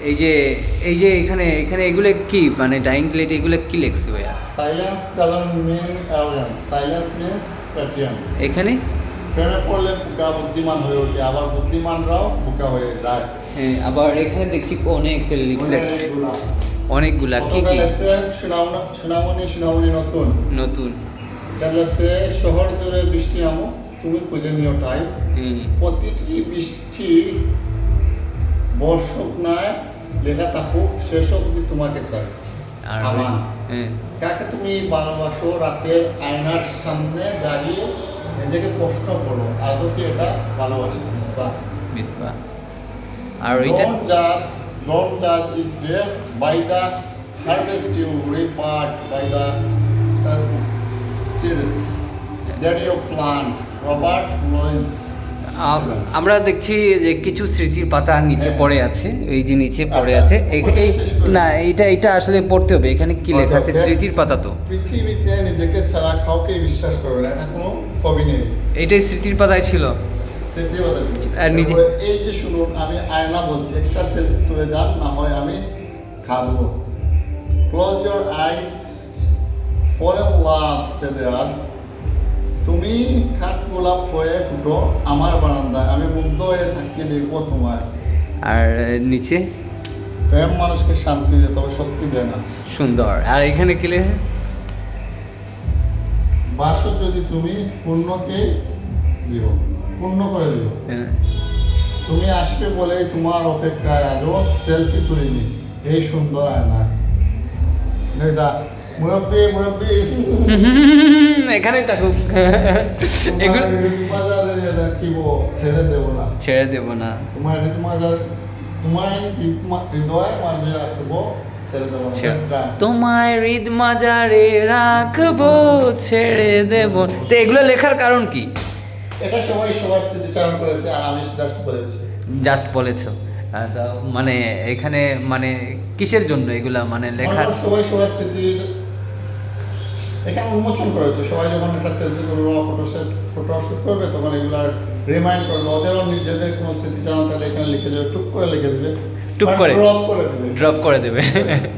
এই যে এই যে এখানে এখানে এগুলো কি? মানে ডাইনিং প্লেট এগুলো কি লেখছে ভাইয়া? Silence doesn't mean arrogance silence means patience এখানে? প্রেমে পড়লে বোকা বুদ্ধিমান হয়ে ওঠে আবার বুদ্ধিমানরাও বোকা হয়ে যায়। হ্যাঁ আবার এখানে দেখছি অনেক অনেকগুলা। কি কি? লেখছে সুনাম- সুনামণি সুনামণি নতুন। নতুন। লেখছে শহর জুড়ে বৃষ্টি নামো তুমি খুঁজে নিও হুম। প্রতিটি বৃষ্টি বর্ষক নয় লেখা থাকুক শেষ অবধি তোমাকে চাই আর আমান। হ্যাঁ কাকে তুমি ভালোবাসো রাতের আয়নার সামনে দাঁড়িয়ে নিজেকে প্রশ্ন করো আদৌ কি এটা ভালোবাসা মিসবা মিসবা আর ওইটা judge, don't judge is there by the harvest you repart by the series that you plant. Robert Louis. আম- আমরা দেখছি যে কিছু স্মৃতির পাতা নিচে হ্যাঁ। পড়ে আছে এই যে নিচে পড়ে আচ্ছা, আছে। এই- না এটা এটা আসলে পড়তে হবে। এখানে কি লেখা আছে? স্মৃতির পাতা তো। পৃথিবীতে নিজেকে ছাড়া কাউকে বিশ্বাস করবে না। কোনো কবি নেই। এটাই স্মৃতির পাতায় ছিল। আর নিজে- এই যে শুনুন আমি আয়না বলছি একটা সেলফি তুলে যান না হয় আমি খাব। Close your eyes for love stay there তুমি খাট গোলাপ হয়ে ফুটো আমার বারান্দায় আমি মুগ্ধ হয়ে থাকিয়ে দেখব তোমার আর নিচে? প্রেম মানুষকে শান্তি দেয় তবে স্বস্তি দেয় না। সুন্দর। আর এখানে কি লেখা? বাসো যদি তুমি পূর্ণকে দিও পূর্ণ করে দিও। হ্যাঁ। তুমি আসবে বলেই তোমার অপেক্ষায় আজও সেলফি তুলিনি এই সুন্দর আয়নায়। নেদা মুরব্বী মুরব্বী। এখানেই থাকুক। ছেড়ে দেব না। ছেড়ে দেব না। তোমার হৃদয় মাঝে রাখব. তোমায় হৃদ মাজারে রাখব ছেড়ে দেব তো এগুলো লেখার কারণ কি? এটা সবাই সবার স্মৃতিচারণ করেছে আর আমি জাস্ট করেছি জাস্ট বলেছ। মানে এখানে মানে কিসের জন্য এগুলা মানে লেখার সবাই সবার স্মৃতি এখানে উন্মোচন করেছে। সবাই যখন একটা সেলফি করবে বা ফটো সেট ফটো শুট করবে তখন এগুলো রিমাইন্ড করবে ওদেরও নিজেদের কোনো স্মৃতিচারণ তাহলে এখানে লিখে দেবে টুক করে লিখে দেবে টুক করে। ড্রপ করে দেবে ড্রপ করে দেবে।